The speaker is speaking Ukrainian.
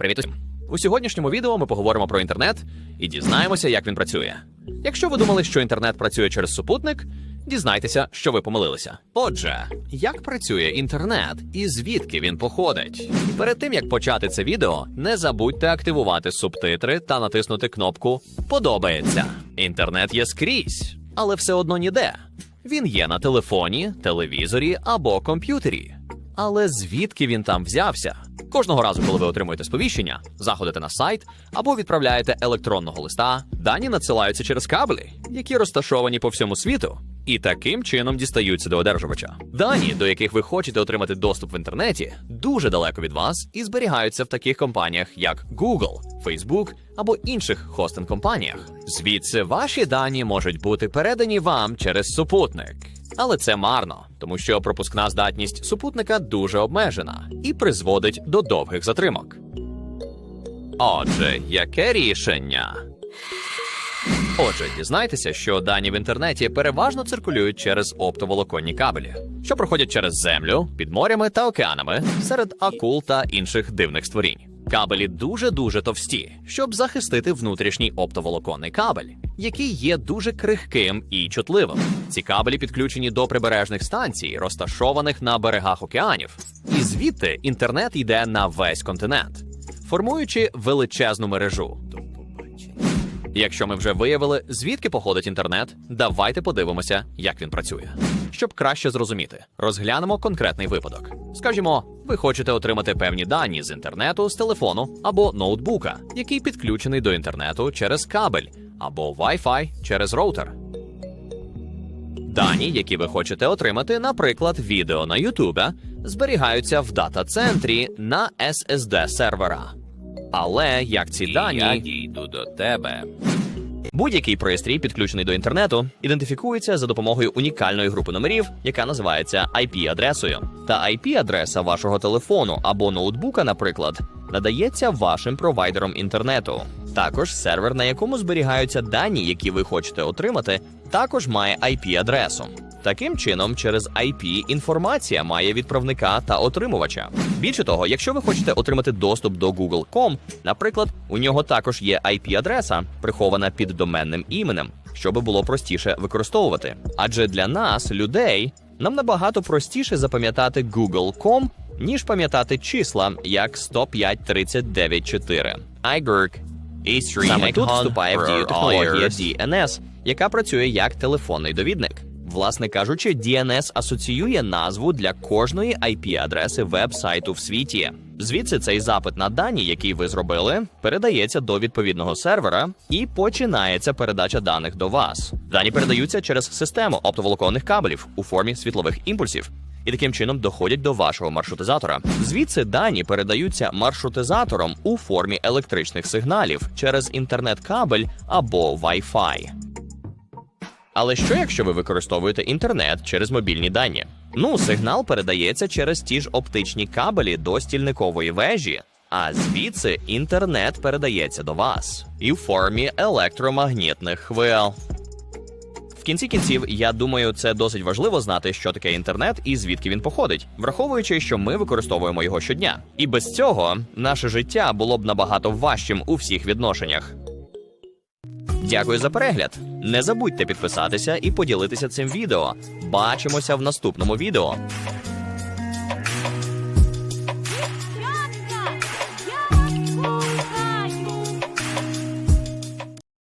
Привіт усім! У сьогоднішньому відео ми поговоримо про інтернет і дізнаємося, як він працює. Якщо ви думали, що інтернет працює через супутник, дізнайтеся, що ви помилилися. Отже, як працює інтернет і звідки він походить? Перед тим як почати це відео, не забудьте активувати субтитри та натиснути кнопку Подобається. Інтернет є скрізь, але все одно ніде. Він є на телефоні, телевізорі або комп'ютері. Але звідки він там взявся? Кожного разу, коли ви отримуєте сповіщення, заходите на сайт або відправляєте електронного листа, дані надсилаються через кабелі, які розташовані по всьому світу, і таким чином дістаються до одержувача. Дані, до яких ви хочете отримати доступ в інтернеті, дуже далеко від вас і зберігаються в таких компаніях, як Google, Facebook або інших хостинг-компаніях. Звідси ваші дані можуть бути передані вам через супутник. Але це марно, тому що пропускна здатність супутника дуже обмежена і призводить до довгих затримок. Отже, яке рішення? Отже, дізнайтеся, що дані в інтернеті переважно циркулюють через оптоволоконні кабелі, що проходять через землю, під морями та океанами, серед акул та інших дивних створінь. Кабелі дуже дуже товсті, щоб захистити внутрішній оптоволоконний кабель, який є дуже крихким і чутливим. Ці кабелі підключені до прибережних станцій, розташованих на берегах океанів, і звідти інтернет йде на весь континент, формуючи величезну мережу. Якщо ми вже виявили, звідки походить інтернет, давайте подивимося, як він працює. Щоб краще зрозуміти, розглянемо конкретний випадок. Скажімо, ви хочете отримати певні дані з інтернету з телефону або ноутбука, який підключений до інтернету через кабель або Wi-Fi через роутер. Дані, які ви хочете отримати, наприклад, відео на YouTube, зберігаються в дата-центрі на SSD сервера. Але як ці дані Я дійду до тебе. Будь-який пристрій, підключений до інтернету, ідентифікується за допомогою унікальної групи номерів, яка називається IP-адресою. Та IP-адреса вашого телефону або ноутбука, наприклад, надається вашим провайдером інтернету. Також сервер, на якому зберігаються дані, які ви хочете отримати, також має IP-адресу. Таким чином, через IP інформація має відправника та отримувача. Більше того, якщо ви хочете отримати доступ до Google.com, наприклад, у нього також є IP-адреса, прихована під доменним іменем, щоб було простіше використовувати. Адже для нас, людей, нам набагато простіше запам'ятати Google.com, ніж пам'ятати числа як 105394. iGurk. Саме тут вступає в дію технологія DNS, яка працює як телефонний довідник. Власне кажучи, DNS асоціює назву для кожної IP-адреси веб-сайту в світі. Звідси цей запит на дані, який ви зробили, передається до відповідного сервера і починається передача даних до вас. Дані передаються через систему оптоволоконних кабелів у формі світлових імпульсів. І таким чином доходять до вашого маршрутизатора. Звідси дані передаються маршрутизатором у формі електричних сигналів через інтернет-кабель або Wi-Fi. Але що якщо ви використовуєте інтернет через мобільні дані? Ну, сигнал передається через ті ж оптичні кабелі до стільникової вежі, а звідси інтернет передається до вас і в формі електромагнітних хвил. В кінці кінців, я думаю, це досить важливо знати, що таке інтернет і звідки він походить, враховуючи, що ми використовуємо його щодня. І без цього наше життя було б набагато важчим у всіх відношеннях. Дякую за перегляд. Не забудьте підписатися і поділитися цим відео. Бачимося в наступному відео.